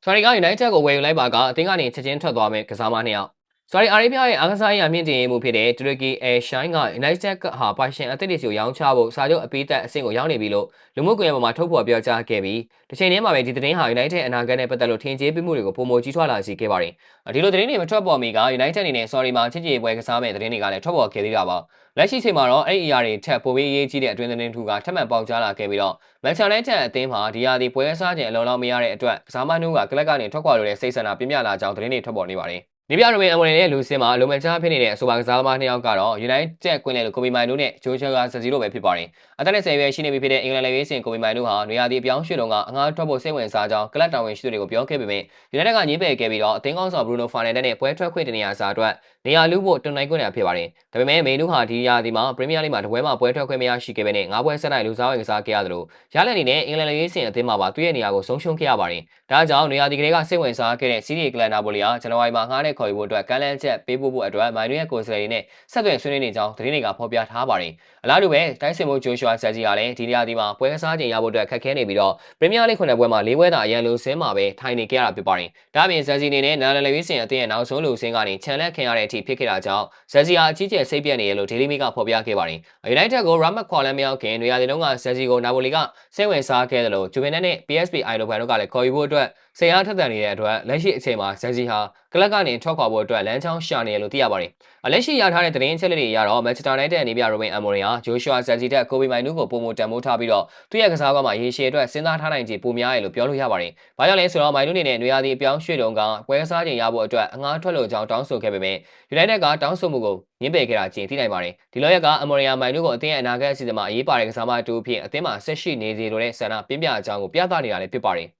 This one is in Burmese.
။ဆော်ရီက United ကိုဝယ်ယူလိုက်ပါကအသင်းကနေချက်ချင်းထွက်သွားမယ်ကစားမနှစ်ယောက်။ ဆော်ရီအာရေဗျရဲ့အားကစားရေးအမြင့်တင်ရေးမှုဖြစ်တဲ့တူရကီအဲရှိုင်းက United ကဟာပိုင်ရှင်အသစ်တွေစီကိုရောင်းချဖို့စာချုပ်အပိသက်အဆင့်ကိုရောက်နေပြီလို့လူမှုကွန်ရက်ပေါ်မှာထုတ်ဖော်ပြောကြားခဲ့ပြီးတစ်ချိန်တည်းမှာပဲဒီသတင်းဟာ United အနာဂတ်နဲ့ပတ်သက်လို့ထင်ကြေးပေးမှုတွေကိုပုံမကြီးထွားလာစေခဲ့ပါတယ်။ဒီလိုသတင်းတွေမထွက်ပေါ်မီက United အနေနဲ့ sorry မှာချစ်ကြည်ပွဲကစားမဲ့သတင်းတွေကလည်းထွက်ပေါ်ခဲ့သေးတာပါ။လက်ရှိချိန်မှာတော့အဲ့ဒီအရာတွေထက်ပိုပြီးအရေးကြီးတဲ့အတွင်းသတင်းထူကထပ်မံပေါက်ကြားလာခဲ့ပြီးတော့ Manchester United အသင်းမှာဒီရာသီပွဲစားခြင်းအလုံးလောက်မရတဲ့အတွက်ကစားမနှုတ်ကကလပ်ကနေထွက်ခွာလို့တဲ့စိတ်ဆန္ဒပြင်းပြလာကြောင်းသတင်းတွေထွက်ပေါ်နေပါတယ်။ နေပြရမင်းအမွန်ရဲ့လူစင်မှာလုံမကြားဖြစ်နေတဲ့အဆိုပါကစားသမားနှစ်ယောက်ကတော့ United ကွင်းလေလိုကိုဘီမိုင်တို့နဲ့ဂျိုးချာကဇဇီတို့ပဲဖြစ်ပါတယ်။အသက်နဲ့ဆယ်ရွယ်ရှိနေပြီဖြစ်တဲ့အင်္ဂလန်လေရေးစင်ကိုဘီမိုင်တို့ဟာနေရာဒီအပြောင်းရွှေ့လုံးကအငှားထွက်ဖို့စိတ်ဝင်စားကြောင်းကလပ်တာဝန်ရှိသူတွေကိုပြောခဲ့ပေမဲ့ United ကညှင်းပယ်ခဲ့ပြီးတော့အသင်းကောင်းဆောင်ဘရူနိုဖာနန်ဒက်နဲ့ပွဲထွက်ခွင့်တနေရာစာအတွက်နေရာလူဖို့တွန်နိုင်ခွင့်ရဖြစ်ပါတယ်။ဒါပေမဲ့မေနူဟာဒီရာဒီမှာပရီးမီးယားလိမှာတပွဲမှာပွဲထွက်ခွင့်မရရှိခဲ့ပေနဲ့ငါးပွဲဆက်နိုင်လူစားဝင်ကစားခဲ့ရတယ်လို့ရလက်အနေနဲ့အင်္ဂလန်လေရေးစင်အသင်းမှာပါသူ့ရဲ့နေရာကိုဆုံးရှုံးခဲ့ရပါတယ်။ဒါကြောင့်နေရာဒီကလေးကစိတ်ဝင်စားခဲ့တဲ့စီးရီကလန်နာပိုလီဟာဇန်နဝါရီမှာငှားတဲ့ခေါ်ယူဖို့အတွက်ကမ်းလှမ်းချက်ပေးဖို့ဖို့အတွက်မိုင်နူရဲ့ကိုယ်စားလှယ်တွေနဲ့ဆက်သွယ်ဆွေးနွေးနေကြောင်းသတင်းတွေကဖော်ပြထားပါတယ်။အလားတူပဲတိုင်းစင်မိုဂျိုရှွာဆက်ဂျီကလည်းဒီနေရာဒီမှာပွဲကစားချိန်ရဖို့အတွက်ခက်ခဲနေပြီးတော့ပရီးမီးယားလိခုနှစ်ပွဲမှာ၄ပွဲသာအရန်လိုစင်းမှာပဲထိုင်နေခဲ့ရတာဖြစ်ပါတယ်။ဒါ့အပြင်ဆက်ဂျီအနေနဲ့နာလန်လေဝီစင်အသင်းရဲ့နောက်ဆုံးလူစင်းကနေချန်လက်ခင်ရတဲ့အထိဖြစ်ခဲ့တာကြောင့်ဆက်ဂျီဟာအကြီးကျယ်စိတ်ပြတ်နေရလို့ဒေးလီမီကဖော်ပြခဲ့ပါတယ်။ United ကို Ramat ခွာလမ်းမရောက်ခင်နေရာဒီလုံးကဆက်ဂျီကိုနာပိုလီကစိတ်ဝင်စားခဲ့တယ်လို့ဂျူဗင်နက်နဲ့ PSV အိုင်လိုဘန်တို့ကလည်းခေါ်ယူဖို့အတွက်စိတ်အားထက်သန်နေတဲ့အတွက်လက်ရှိအချိန်မှာဇန်စီဟာကလပ်ကနေထွက်ခွာဖို့အတွက်လမ်းကြောင်းရှာနေရလို့သိရပါတယ်။လက်ရှိရထားတဲ့သတင်းအချက်အလက်တွေအရတော့ Manchester United အနေပြ Robin Amorim ဟာ Joshua Zirkzee တက် Kobe Mainoo ကိုပုံမတန်ဖိုးထားပြီးတော့သူ့ရဲ့ကစားကွက်မှာရေရှည်အတွက်စဉ်းစားထားနိုင်ခြေပိုများတယ်လို့ပြောလို့ရပါတယ်။ဘာကြောင့်လဲဆိုတော့ Mainoo အနေနဲ့နွေရာသီအပြောင်းရွှေ့တုန်းကပွဲကစားချိန်ရဖို့အတွက်အငှားထွက်လို့ကြောင်းတောင်းဆိုခဲ့ပေမဲ့ United ကတောင်းဆိုမှုကိုညှင်းပယ်ခဲ့တာချင်းသိနိုင်ပါတယ်။ဒီလိုရက်က Amorim Mainoo ကိုအသင်းရဲ့အနာဂတ်အစီအစဉ်မှာအရေးပါတဲ့ကစားမတူအဖြစ်အသင်းမှာဆက်ရှိနေစီလိုတဲ့ဆန္ဒပြင်းပြအကြောင်းကိုပြသနေတာလည်းဖြစ်ပါတယ်။